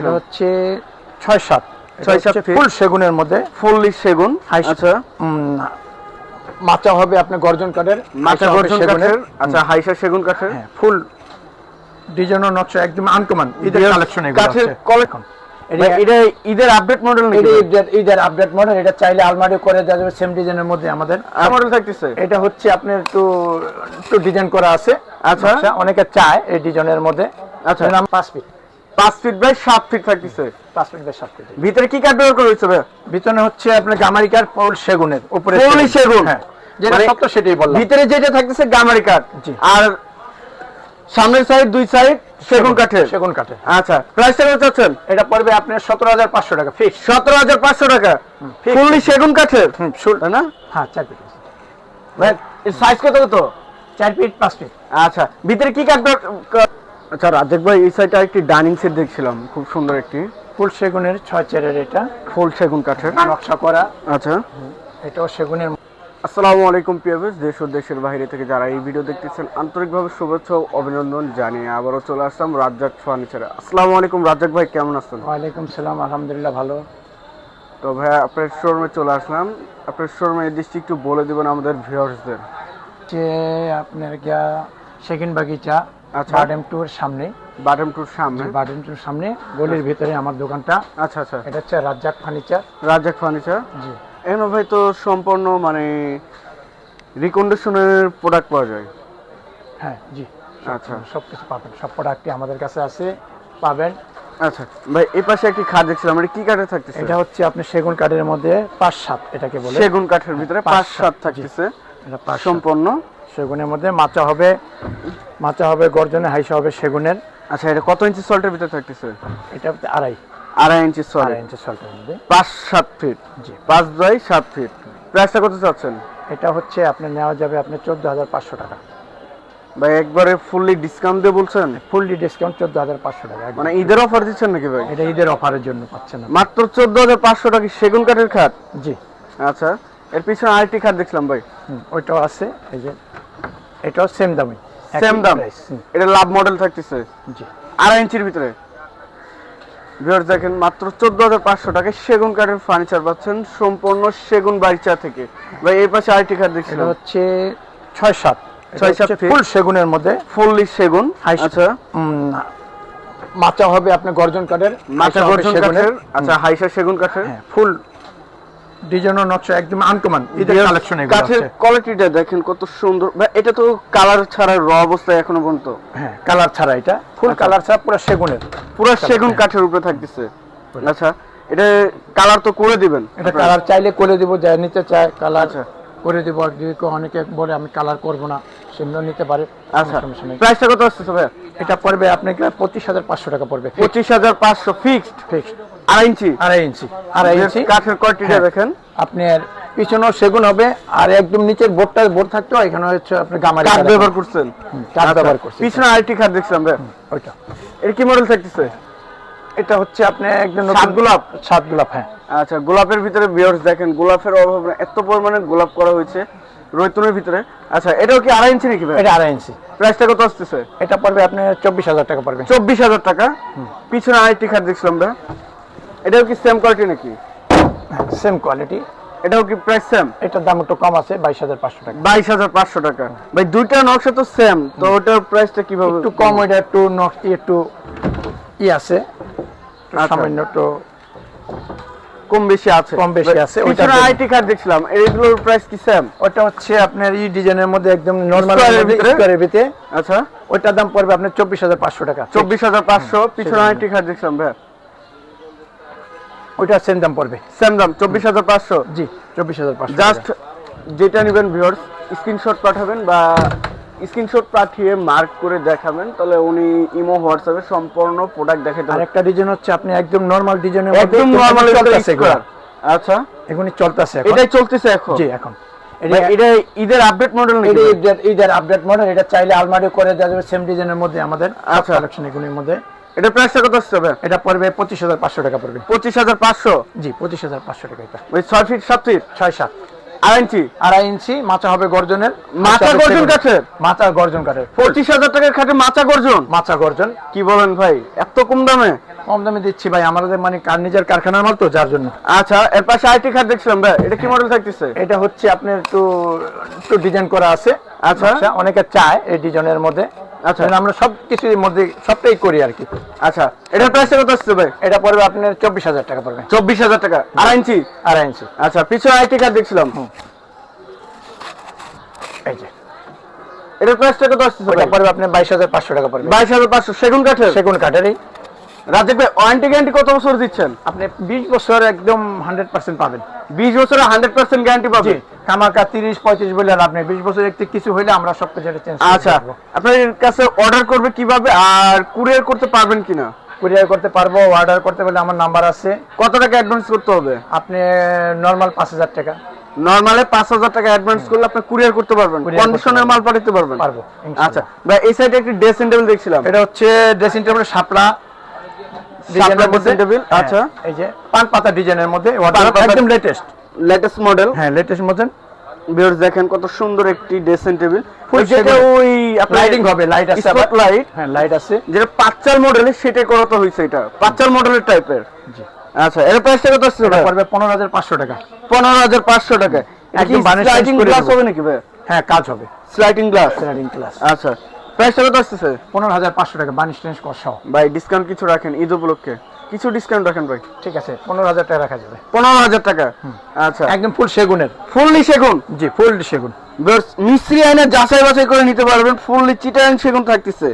এটা হচ্ছে ছয় সাত। ছয় সাত ফুল সেগুনের মধ্যে। ফুললি সেগুন। আচ্ছা। মাচা হবে আপনার গর্জন কাঠের। মাচা গর্জন কাঠের। আচ্ছা হাইসা সেগুন কাঠের। হ্যাঁ ফুল ডিজাইন নকশা একদম আনকমন। ঈদের কালেকশন এগুলো কাঠের আছে। collection। এটা ঈদের আপডেট মডেল এটা ঈদের ঈদের আপডেট মডেল এটা চাইলে আলমারি করে দেওয়া যাবে সেম ডিজাইনের মধ্যে আমাদের। মডেল থাকতেছে? এটা হচ্ছে আপনার একটু একটু ডিজাইন করা আছে। আচ্ছা। নকশা, অনেকে চায় এই ডিজাইনের মধ্যে। আচ্ছা। নাম পাঁচ ফিট পাঁচ ফিট বাই সাত ফিট থাকতেছে পাঁচ ফিট বাই সাত ফিট ভিতরে কি কাঠ ব্যবহার করা হয়েছে ভাই? ভিতরে হচ্ছে আপনার গামারিকার ফুল সেগুনের উপরে Full সেগুন? হ্যাঁ যেটা মানে সত্য সেটাই বললাম। ভিতরে যেটা থাকতেছে গামারি কাঠ। আর সামনের সাইড দুই সাইড সেগুন কাঠের। সেগুন কাঠের। আচ্ছা প্রাইসটা কত চাচ্ছেন? এটা পড়বে আপনার সতেরো হাজার পাঁচশো টাকা ফিক্স সতেরো হাজার পাঁচশো টাকা? fixed। ফুললি সেগুন কাঠের? হুম না? হ্যাঁ চার ফিট ভাই সাইজ কত কত? চার ফিট পাঁচ ফিট আচ্ছা ভিতরে কি কাঠ আচ্ছা রাজেক ভাই এই সাইডটা একটি ডাইনিং সেট দেখছিলাম। খুব সুন্দর একটি। ফুল সেগুনের ছয় চেরের এটা। ফুল সেগুন কাঠের। নকশা করা। আচ্ছা। এটাও সেগুনের। আসসালামু আলাইকুম পিয়াবেশ দেশ ও দেশের বাইরে থেকে যারা এই ভিডিও দেখতেছেন আন্তরিকভাবে শুভেচ্ছা ও অভিনন্দন জানিয়ে আবারও চলে আসলাম রাজ্জাক ফার্নিচারে আসসালামু আলাইকুম রাজ্জাক ভাই কেমন আছেন? ওয়ালাইকুম সালাম আলহামদুলিল্লাহ ভালো। তো ভাই আপনার শোরুমে চলে আসলাম। আপনার শোরুমে এই দৃষ্টি একটু বলে দিবেন আমাদের ভিউয়ার্সদের যে আপনার গিয়া সেকেন্ড বাগিচা আচ্ছা। বাডেম টুর সামনে। বাটম টুর সামনে। বাডেম টুর সামনে। গলির ভিতরে আমার দোকানটা। আচ্ছা আচ্ছা। এটা হচ্ছে রাজ্জাক ফার্নিচার। রাজ্জাক ফার্নিচার? জি। এখানে ভাই তো সম্পূর্ণ মানে রিকন্ডিশনের প্রোডাক্ট পাওয়া যায়। হ্যাঁ জি। আচ্ছা। সব কিছু পাবেন। সব প্রোডাক্টই আমাদের কাছে আছে পাবেন। আচ্ছা। ভাই এই পাশে একটি খাট দেখছিলাম। এটা কি কাঠের থাকতেছে? এটা হচ্ছে আপনি সেগুন কাঠের মধ্যে পাঁচ সাত এটাকে বলে। সেগুন কাঠের ভিতরে পাঁচ সাত, থাকতেছে। এটা সম্পূর্ণ। সেগুনের মধ্যে মাচা হবে মাচা হবে গর্জনে হাইসা হবে সেগুনের। আচ্ছা এটা কত ইঞ্চি সল্টের ভিতরে থাকতেছে? এটা হচ্ছে আড়াই। আড়াই ইঞ্চি সল্ট। আড়াই ইঞ্চি সল্টের মধ্যে। পাঁচ সাত ফিট। জি। পাঁচ বাই সাত ফিট। প্রাইসটা কত চাচ্ছেন? এটা হচ্ছে আপনি নেওয়া যাবে আপনার চোদ্দ হাজার পাঁচশো টাকা। ভাই একবারে ফুললি ডিসকাউন্ট দিয়ে বলছেন? ফুললি ডিসকাউন্ট চোদ্দ হাজার পাঁচশো টাকা মানে ঈদের অফার দিচ্ছেন নাকি ভাই? এটা ঈদের অফারের জন্য পাচ্ছেন না মাত্র চোদ্দ হাজার পাঁচশো টাকা সেগুন কাঠের খাট? জি। আচ্ছা এর পিছনে আরেকটি খাট দেখলাম ভাই। ওইটাও আছে এই যে এটাও সেম দামই সেম দাম। এটা লাভ মডেল থাকতেছে। জি। আড়াই ইঞ্চির ভিতরে। ভিউয়ার্স দেখেন মাত্র চোদ্দ হাজার পাঁচশো টাকায় সেগুন কাঠের ফার্নিচার পাচ্ছেন সম্পূর্ণ সেগুন বাড়িচা থেকে। ভাই এই পাশে আরেকটি এটা দেখছিলাম। হচ্ছে ছয় সাত। ছয় সাত ফুল সেগুনের মধ্যে। ফুললি সেগুন। আচ্ছা। মাচা হবে আপনার গর্জন কাঠের মাচা গর্জন কাঠের। আচ্ছা হাইসা সেগুন কাঠের। হ্যাঁ ফুল ডিজাইন নকশা একদম আনকমন। কালেকশন এগুলো কাঠের কোয়ালিটিটা দেখেন কত সুন্দর। এটা তো কালার ছাড়া র অবস্থায় এখনও পর্যন্ত। হ্যাঁ কালার ছাড়া এটা। ফুল আচ্ছা। কালার ছাড়া পুরো সেগুনের। পুরো সেগুন কাঠের উপরে থাকতেছে। আচ্ছা এটা কালার তো করে দিবেন এটা কালার চাইলে করে দিব যা নিতে চায় কালার আচ্ছা। করে দিব। আর যদি অনেকে বলে আমি কালার করব না। সেগুলো নিতে পারে আচ্ছা প্রাইসটা কত আসতেছে ভাই এটা পড়বে আপনাকে পঁচিশ হাজার পাঁচশো টাকা পড়বে। পঁচিশ হাজার পাঁচশো ফিক্সড ফিক্সড আড়াই ইঞ্চি? আড়াই ইঞ্চি আড়াই ইঞ্চি। কাঠের কোয়ালিটিটা হ্যাঁ। দেখেন। আপনার পিছনেও সেগুন হবে আর একদম নিচের বোর্ডটা বোর্ড থাকতো এখানে হচ্ছে আপনার গামারি কাঠ কাঠ ব্যবহার করছেন? কাঠ আচ্ছা, ব্যবহার করছি। পিছনে আরেকটি ভাই। ওইটা। এর কি মডেল থাকতেছে? এটা হচ্ছে আপনার একদম সাত নতুন গোলাপ? সাত গোলাপ হ্যাঁ। আচ্ছা গোলাপের ভিতরে বিয়ার্স দেখেন গোলাপের অভাব এত পরিমাণে গোলাপ করা হয়েছে। রৈতুনের ভিতরে? আচ্ছা এটাও কি আড়াই ইঞ্চি নাকি ভাই? এটা আড়াই ইঞ্চি। প্রাইসটা কত আসতেছে? এটা পড়বে আপনার চব্বিশ হাজার টাকা পড়বে। চব্বিশ হাজার টাকা? পিছনে আরেকটি খাট দেখছিলাম ভাই। এটাও কি সেম কোয়ালিটি নাকি? সেম কোয়ালিটি এটাও কি প্রাইস সেম এটার দাম একটু কম আছে বাইশ হাজার পাঁচশো টাকা। বাইশ হাজার পাঁচশো টাকা। ভাই দুইটা নকশা তো সেম তো ওটার প্রাইসটা কীভাবে? একটু কম ওইটা একটু নক- ই একটু ই আছে। আচ্ছা। সামান্য একটু কম বেশি আছে কম বেশি আছে, পিছনে আইটি কার্ড দেখছিলাম এইগুলোর প্রাইস কি সেম ওটা হচ্ছে আপনার ই ডিজাইনের মধ্যে একদম নর্মাল এর ভিতরে? আচ্ছা। ওইটার দাম পড়বে আপনার চব্বিশ হাজার পাঁচশো টাকা। চব্বিশ হাজার পাঁচশো পিছনে আইটি কার্ড দেখছিলাম ভাই ওইটা সেম দাম পড়বে। সেম দাম চব্বিশ হাজার পাঁচশো? জি চব্বিশ হাজার পাঁচশো জাস্ট যেটা নেবেন ভিউয়ার্স স্ক্রিনশট পাঠাবেন বা স্ক্রিনশট পাঠিয়ে মার্ক করে দেখাবেন তাহলে উনি ইমো হোয়াটসঅ্যাপে সম্পূর্ণ প্রোডাক্ট দেখাতে আর পারবেন একটা ডিজাইন হচ্ছে আপনি একদম নর্মাল ডিজাইনের একদম নরমাল চলতেছে আচ্ছা। এগুলি চলতেছে এখন। এটাই চলতেছে এখন? জি এখন। এটা ঈদের আপডেট মডেল নাকি এটা ঈদের ঈদের আপডেট মডেল এটা চাইলে আলমারি করে দেওয়া যাবে সেম ডিজাইনের মধ্যে আমাদের আচ্ছা। কালেকশন এগুলির মধ্যে। এটা প্রাইসটা কত আসছে এটা পড়বে পঁচিশ হাজার পাঁচশো টাকা পড়বে। পঁচিশ হাজার পাঁচশো? জি পঁচিশ হাজার পাঁচশো টাকা এটা। ওই ছয় ফিট সাত ফিট ছয় সাত। আড়াই ইঞ্চি? আড়াই ইঞ্চি মাচা হবে গর্জনের। মাচা গর্জন। কাঠের? মাচা গর্জন কাঠের। পঁচিশ হাজার টাকার খাটে মাচা গর্জন? মাচা গর্জন। কি বলেন ভাই এত কম দামে? কম দামে দিচ্ছি ভাই আমাদের মানে কার নিজের কারখানার মাল তো যার জন্য। আচ্ছা এর পাশে আইটি খাট দেখছিলাম ভাই এটা কি মডেল থাকতেছে? এটা হচ্ছে আপনার একটু একটু ডিজাইন করা আছে। আচ্ছা। নকশা, অনেকে চায় এই ডিজাইনের মধ্যে। আচ্ছা। আমরা সব কিছুর মধ্যে সবটাই করি আর কি আচ্ছা এটার প্রাইস কত আসছে ভাই? এটা পড়বে আপনার চব্বিশ হাজার টাকা পড়বে। চব্বিশ হাজার টাকা আড়াই ইঞ্চি? আড়াই ইঞ্চি। আচ্ছা পিছনে আইটি কার্ড দেখছিলাম। এই যে। এটার প্রাইসটা কত আসছে ভাই? পড়বে আপনার বাইশ হাজার পাঁচশো টাকা পড়বে। বাইশ হাজার পাঁচশো সেগুন কাঠের? সেগুন কাঠেরই। রাজীব ভাই ওয়ারেন্টি গ্যারান্টি কত বছর দিচ্ছেন? আপনি বিশ বছর একদম হান্ড্রেড পার্সেন্ট পাবেন। বিশ বছরে হান্ড্রেড পার্সেন্ট গ্যারান্টি জি। পাবেন কামাকা বলে আপনি বিশ বছর একটু কিছু হইলে আমরা সব কিছু চেঞ্জ আচ্ছা আপনার কাছে অর্ডার করবে কীভাবে আর কুরিয়ার করতে পারবেন কিনা? কুরিয়ার করতে পারব অর্ডার করতে পারলে আমার নাম্বার আছে। কত টাকা অ্যাডভান্স করতে হবে? আপনি নর্মাল পাঁচ হাজার টাকা। নর্মালে পাঁচ হাজার টাকা অ্যাডভান্স করলে আপনি কুরিয়ার করতে পারবেন? কন্ডিশনের মাল পাঠাতে পারবেন? পারব, আচ্ছা ভাই এই সাইডে একটি ড্রেসিং টেবিল দেখছিলাম। এটা হচ্ছে ড্রেসিং টেবিল শাপলা শাপলা। ডিজাইনের মধ্যে? dressing হ্যাঁ, আচ্ছা। এই যে পান পাতা ডিজাইনের মধ্যে একদম লেটেস্ট লেটেস্ট মডেল হ্যাঁ লেটেস্ট মধ্যে ভিউয়ার্স দেখেন কত সুন্দর একটি ড্রেসিং টেবিল যেটা ওই লাইটিং হবে লাইট আছে স্পট লাইট হ্যাঁ লাইট আছে। যেটা পাঁচাল মডেলের সেটাই করাতে হয়েছে এটা। পাঁচাল মডেলের টাইপের জি। আচ্ছা এর প্রাইসটা কত আসছে এটা পড়বে পনেরো হাজার পাঁচশো টাকা। পনেরো হাজার পাঁচশো টাকা। একদম বানিশ করে গ্লাস হবে নাকি ভাই? হ্যাঁ কাজ হবে। স্লাইডিং গ্লাস স্লাইডিং ক্লাস আচ্ছা। প্রাইসটা কত আসতেছে? পনেরো হাজার পাঁচশো টাকা বানিশ টেন্স সহ। ভাই ডিসকাউন্ট কিছু রাখেন ঈদ উপলক্ষে। কিছু ডিসকাউন্ট রাখেন ভাই। ঠিক আছে পনেরো হাজার টাকা রাখা যাবে। পনেরো হাজার টাকা? আচ্ছা। একদম ফুল সেগুনের। ফুললি সেগুন? জি ফুল সেগুন। মিস্ত্রি আইনে যাচাই বাছাই করে নিতে পারবেন ফুললি চিটাং সেগুন থাকতেছে।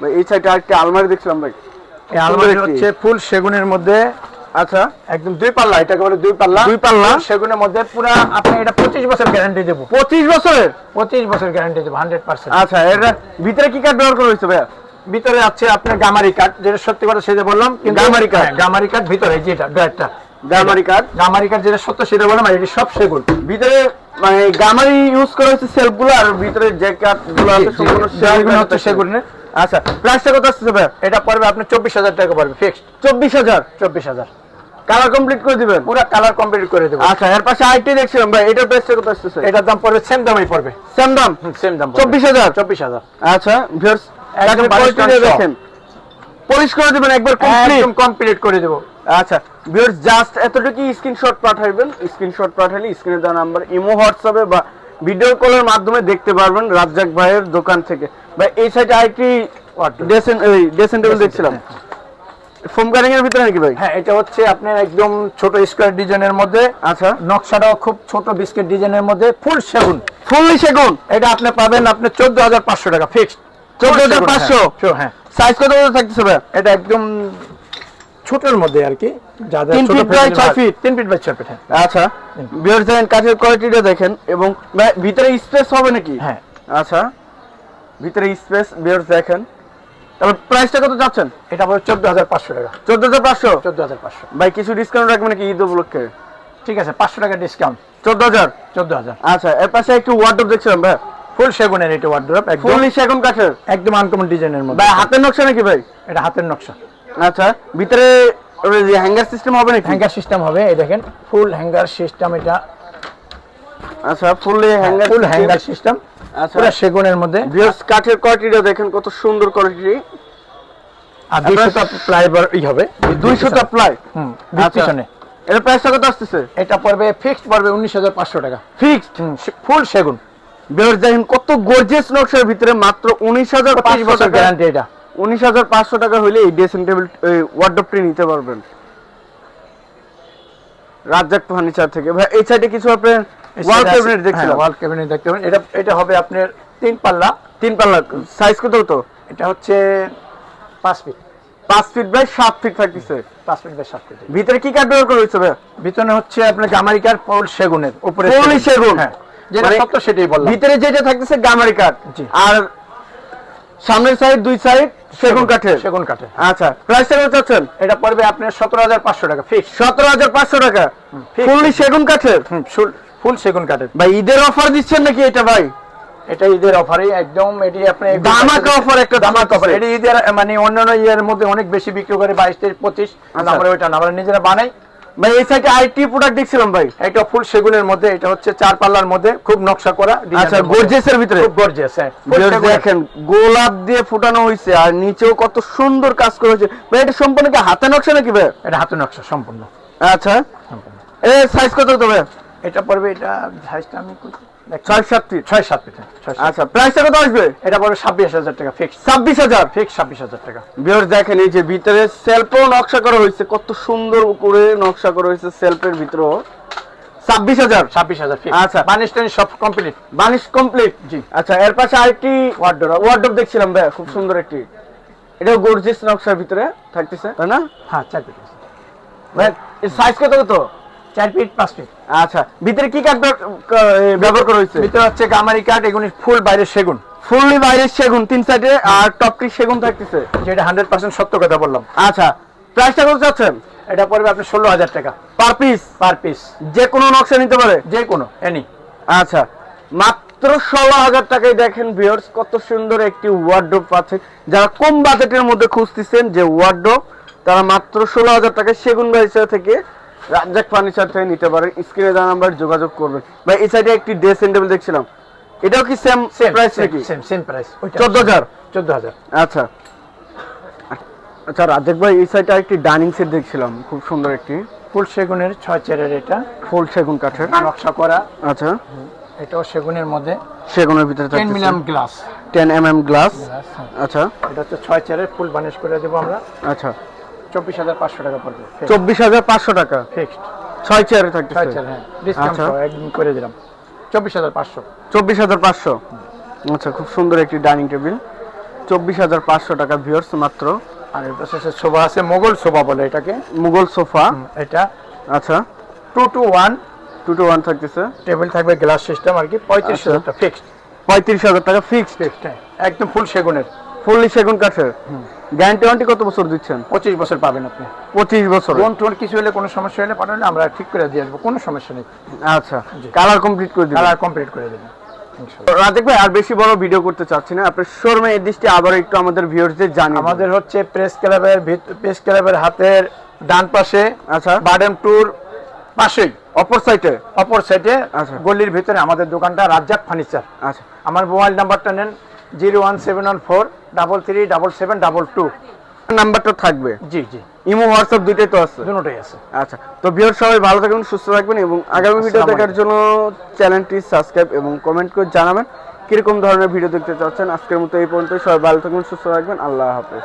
ভাই এই সাইডে আরেকটা আলমারি দেখছিলাম ভাই। এই আলমারি হচ্ছে ফুল সেগুনের মধ্যে আচ্ছা। একদম দুই পাল্লা এটাকে বলে দুই পাল্লা। দুই পাল্লা? সেগুনের মধ্যে পুরো আপনি এটা পঁচিশ বছর গ্যারান্টি দেবো। বছরের? পঁচিশ বছর গ্যারান্টি দেবো আচ্ছা এটা ভিতরে কি কাঠ ব্যবহার করা হয়েছে ভাইয়া? ভিতরে আছে আপনার গামারি কাঠ যেটা সত্যি কথা সেটা বললাম কিন্তু গামারি কাঠ? হ্যাঁ, গামারি কাঠ ভিতরে যেটা গামারি কাঠ গামারি কাঠ যেটা সত্য সেটা বললাম আর এটি সব সেগুন। ভিতরে মানে গামারি ইউজ করা হয়েছে সেলফগুলো আর ভিতরে যে কাঠগুলো আছে সম্পূর্ণ সেগুন হচ্ছে সেগুনের। আচ্ছা প্রাইসটা কত আসছে ভাইয়া? এটা পড়বে আপনার চব্বিশ হাজার টাকা পড়বে ফিক্সড চব্বিশ হাজার? চব্বিশ হাজার। কালার কমপ্লিট করে দিবেন? পুরো কালার কমপ্লিট করে দেবো। আচ্ছা এর পাশে আইটি দেখছিলাম ভাই এটার প্রাইসটা কত আসতেছে? এটার দাম পড়বে সেম দামই পড়বে। সেম দাম? সেম দাম চব্বিশ হাজার? চব্বিশ হাজার। আচ্ছা ভিউয়ার্স একদম কোয়ালিটি। দেখেন। পলিশ করে দিবেন একবার কমপ্লিট একদম কমপ্লিট করে দেবো। আচ্ছা ভিউয়ার্স জাস্ট এতটুকু স্ক্রিনশট পাঠাইবেন। স্ক্রিনশট পাঠালে স্ক্রিনে দেওয়া নাম্বার ইমো হোয়াটসঅ্যাপে বা ভিডিও কলের মাধ্যমে দেখতে পারবেন রাজ্জাক ভাইয়ের দোকান থেকে। ভাই এই সাইডে আরেকটি ডেসেন এই ডেসেন টেবিল দেখছিলাম। ফোম কারিং এর ভিতরে নাকি ভাই? হ্যাঁ এটা হচ্ছে আপনার একদম ছোট স্কোয়ার ডিজাইনের মধ্যে। আচ্ছা। নকশাটাও খুব ছোট বিস্কিট ডিজাইনের মধ্যে ফুল সেগুন। ফুললি সেগুন? এটা আপনি পাবেন আপনি চোদ্দ হাজার পাঁচশো টাকা ফিক্সড 14,500? হ্যাঁ সাইজ কত কত থাকতেছে ভাই? এটা একদম ছোটর মধ্যে আর কি যাদের তিন ছোট feet by family ছয় ভাগ- তিন ফিট বাই ছয় ফিট হ্যাঁ। আচ্ছা। ভিউয়ার্স দেখেন কাঠের কোয়ালিটিটা দেখেন এবং ভিতরে স্পেস হবে নাকি? হ্যাঁ। আচ্ছা। ভিতরে স্পেস ভিউয়ার্স দেখেন। তারপর প্রাইসটা কত যাচ্ছেন এটা পড়বে চোদ্দ টাকা। চোদ্দ হাজার পাঁচশো? চোদ্দ হাজার পাঁচশো। ভাই কিছু ডিসকাউন্ট রাখবেন নাকি ঈদ উপলক্ষে? ঠিক আছে পাঁচশো টাকা ডিসকাউন্ট চোদ্দ হাজার? চোদ্দ হাজার। আচ্ছা এর পাশে একটু ওয়ার্ডরোব দেখছিলাম ভাই। ফুল সেগুনের এটা ওয়ার্ড্রপ একদম। ফুললি সেগুন কাঠের? একদম আনকমন ডিজাইনের মধ্যে। ভাই হাতের নকশা নাকি ভাই? এটা হাতের নকশা। আচ্ছা ভিতরে হ্যাঙ্গার সিস্টেম হবে নাকি? হ্যাঙ্গার সিস্টেম হবে এই দেখেন ফুল হ্যাঙ্গার সিস্টেম এটা। আচ্ছা fully hanger full hanger system আচ্ছা। পুরো সেগুনের মধ্যে। ভিউয়ার্স কাঠের কোয়ালিটিটা দেখেন কত সুন্দর কোয়ালিটি আর দুইশোটা প্লাইবার ই হবে। দুইশোটা প্লাই হুম আচ্ছা। পিছনে। এর প্রাইসটা কত আসতেছে? এটা পড়বে ফিক্সড পড়বে উনিশ হাজার পাঁচশো টাকা। ফিক্সড ফুল সেগুন। ভিউয়ার্স দেখেন কত গর্জিয়াস নকশার ভিতরে মাত্র উনিশ হাজার পঁচিশ পাঁচশো বছর টাকা। গ্যারান্টি এটা। উনিশ হাজার পাঁচশো টাকা হলে এই ড্রেসিং টেবিল ওয়ার্ডরোবটি নিতে পারবেন। রাজ্জাক ফার্নিচার থেকে। ভাই এই সাইডে কিছু আপনার ওয়াল ক্যাবিনেট দেখছিলাম ওয়াল ক্যাবিনেট দেখতে পাবেন। এটা এটা হবে আপনার তিন পাল্লা। তিন পাল্লা। সাইজ কত হতো? এটা হচ্ছে পাঁচ ফিট পাঁচ ফিট বাই সাত ফিট থাকতেছে। পাঁচ ফিট বাই সাত ফিট ভিতরে কি কাঠ ব্যবহার করা হয়েছে ভাই ভিতরে হচ্ছে আপনার গামারিকার ফুল সেগুনের। উপরে ফুললি সেগুন। হ্যাঁ যেটা মানে সত্য সেটাই বললাম। ভিতরে যেটা থাকতেছে গামারি কাঠ। আর সামনের সাইড দুই সাইড সেগুন কাঠের। সেগুন কাঠে আচ্ছা প্রাইসটা কত চাচ্ছেন? এটা পড়বে আপনার সতেরো হাজার পাঁচশো টাকা ফিক্স সতেরো হাজার পাঁচশো টাকা। ফুললি সেগুন কাঠের? হুম ফুল সেগুন কাঠের। ভাই ঈদের অফার দিচ্ছেন নাকি এটা ভাই? এটা ঈদের অফারে একদম এটি আপনি ধামাকা offer একটা ধামাকা অফার এটি ঈদের মানে অন্যান্য ইয়ের মধ্যে অনেক বেশি বিক্রি করে বাইশ তেইশ পঁচিশ আচ্ছা। আমরা ওইটা আমরা নিজেরা বানাই। ভাই এই সাইডে আইটি প্রোডাক্ট দেখছিলাম ভাই। এটা ফুল সেগুনের মধ্যে এটা হচ্ছে চার পাল্লার মধ্যে খুব নকশা করা আচ্ছা গর্জিয়াসের ভিতরে? খুব গর্জিয়াস হ্যাঁ দেখেন গোলাপ দিয়ে ফুটানো হয়েছে আর নিচেও কত সুন্দর কাজ করা হয়েছে ভাই এটা সম্পূর্ণ কি হাতে নকশা নাকি ভাই? এটা হাতে নকশা সম্পূর্ণ। আচ্ছা। সম্পূর্ণ। এ সাইজ কত তবে এটা পড়বে এটা সাইজটা আমি কই- ছয় সাত ফিট ছয় সাত ফিট হ্যাঁ, ছয় সাত। আচ্ছা প্রাইসটা কত আসবে? এটা পড়বে ছাব্বিশ হাজার টাকা ফিক্স ছাব্বিশ হাজার? ফিক্স ছাব্বিশ হাজার টাকা। ভিউয়ার্স দেখেন এই যে ভিতরে সেলফও নকশা করা হয়েছে কত সুন্দর করে নকশা করা হয়েছে সেলফের ভিতরেও। ছাব্বিশ হাজার? ছাব্বিশ হাজার আচ্ছা। বানিশ টানিশ সব কমপ্লিট বানিশ কমপ্লিট জি। আচ্ছা এর পাশে আরেকটি ওয়ার্ডরোব ওয়ার্ডরোব দেখছিলাম ভাই খুব সুন্দর একটি। এটা গর্জিয়াস নকশার ভিতরে থাকতেছে তাই না? হ্যাঁ ভাই সাইজ কত কত? চার ফিট পাঁচ ফিট আচ্ছা ভিতরে কি কাঠ ব্যবহার করা হয়েছে? ভিতরে হচ্ছে গামারি কাঠ এগুলি ফুল বাইরে সেগুন। ফুললি বাইরে সেগুন তিন সাইডে আর টপটি সেগুন থাকতেছে? যেটা হান্ড্রেড পার্সেন্ট সত্য কথা বললাম। আচ্ছা প্রাইসটা কত চাচ্ছেন? এটা পড়বে আপনার ষোলো হাজার টাকা। পার পিস পার পিস যে কোনো নকশা নিতে পারে? যে কোনো এনি আচ্ছা মাত্র ষোলো হাজার টাকায় দেখেন ভিউয়ার্স কত সুন্দর একটি ওয়ার্ডরোব পাচ্ছে। যারা কম বাজেটের মধ্যে খুঁজতেছেন যে ওয়ার্ডরোব তারা মাত্র ষোলো হাজার টাকায় সেগুন গাইসা থেকে রাজ্জাক ফার্নিচার থেকে নিতে পারেন। স্ক্রিনে দেওয়া নাম্বার যোগাযোগ করবেন। ভাই এই সাইডে একটি ড্রেসিং টেবিল দেখছিলাম। এটাও কি সেম প্রাইস নাকি? সেম সেম প্রাইস চোদ্দ হাজার? চোদ্দ হাজার। আচ্ছা। আচ্ছা রাজ্জাক ভাই এই সাইডে একটি ডাইনিং সেট দেখছিলাম। খুব সুন্দর একটি। ফুল সেগুনের ছয় চেরের এটা। ফুল সেগুন কাঠের। নকশা করা। আচ্ছা। এটাও সেগুনের মধ্যে। সেগুনের ভিতরে ten millimetre glass ten M M glass আচ্ছা। এটা হচ্ছে ছয় চেরের ফুল বানিশ করে দেবো আমরা। আচ্ছা। চব্বিশ হাজার পাঁচশো টাকা পড়বে চব্বিশ হাজার পাঁচশো টাকা? ফিক্সড ছয় চেয়ারে থাকছে ছয় চেয়ার হ্যাঁ। ডিসকাউন্ট আচ্ছা। একদম করে দিলাম। চব্বিশ হাজার পাঁচশো। চব্বিশ হাজার পাঁচশো? আচ্ছা খুব সুন্দর একটি ডাইনিং টেবিল। চব্বিশ হাজার পাঁচশো টাকা ভিউয়ার্স মাত্র। আর এর পাশে হচ্ছে আছে মোগল শোভা বলে এটাকে। মুঘল সোফা? এটা। আচ্ছা। Two two one two two one থাকতেছে। টেবিল থাকবে গ্লাস সিস্টেম আর কি পঁয়ত্রিশ আচ্ছা। হাজার টাকা ফিক্সড পঁয়ত্রিশ হাজার টাকা ফিক্সড ফিক্সড হ্যাঁ। একদম ফুল সেগুনের। ফুললি সেগুন কাঠের। গ্যারান্টি ওয়ারেন্টি কত বছর দিচ্ছেন? পঁচিশ বছর পাবেন আপনি। পঁচিশ বছর। লোন টোন কিছু হলে কোনো সমস্যা হলে পাঠালে আমরা ঠিক করে দিয়ে আসব কোনো সমস্যা নেই। আচ্ছা কালার কমপ্লিট করে দিবেন। কালার কমপ্লিট করে দেবেন। রাজেক ভাই আর বেশি বড় ভিডিও করতে চাচ্ছি না। আপনার শোরুমে এই দৃষ্টি আবার একটু আমাদের ভিউয়ার্সদের জানিয়ে। আমাদের হচ্ছে প্রেস ক্লাবের প্রেস ক্লাবের হাতের ডান পাশে আচ্ছা। বাডেম ট্যুর পাশেই। অপর সাইডে অপর সাইডে আচ্ছা। গলির ভিতরে আমাদের দোকানটা রাজ্জাক ফার্নিচার আচ্ছা। আমার মোবাইল নাম্বারটা নেন। Zero one seven one four double three double seven double two. নাম্বারটা থাকবে? জি জি। ইমো হোয়াটসঅ্যাপ দুইটাই তো আছে? দুটোই আছে। আচ্ছা তো বিয়ার সবাই ভালো থাকবেন সুস্থ থাকবেন এবং আগামী ভিডিও দেখার জন্য চ্যানেলটি সাবস্ক্রাইব এবং কমেন্ট করে জানাবেন। কীরকম ধরনের ভিডিও দেখতে চাচ্ছেন? আজকের মতো এই পর্যন্ত সবাই ভালো থাকবেন সুস্থ থাকবেন। আল্লাহ হাফেজ।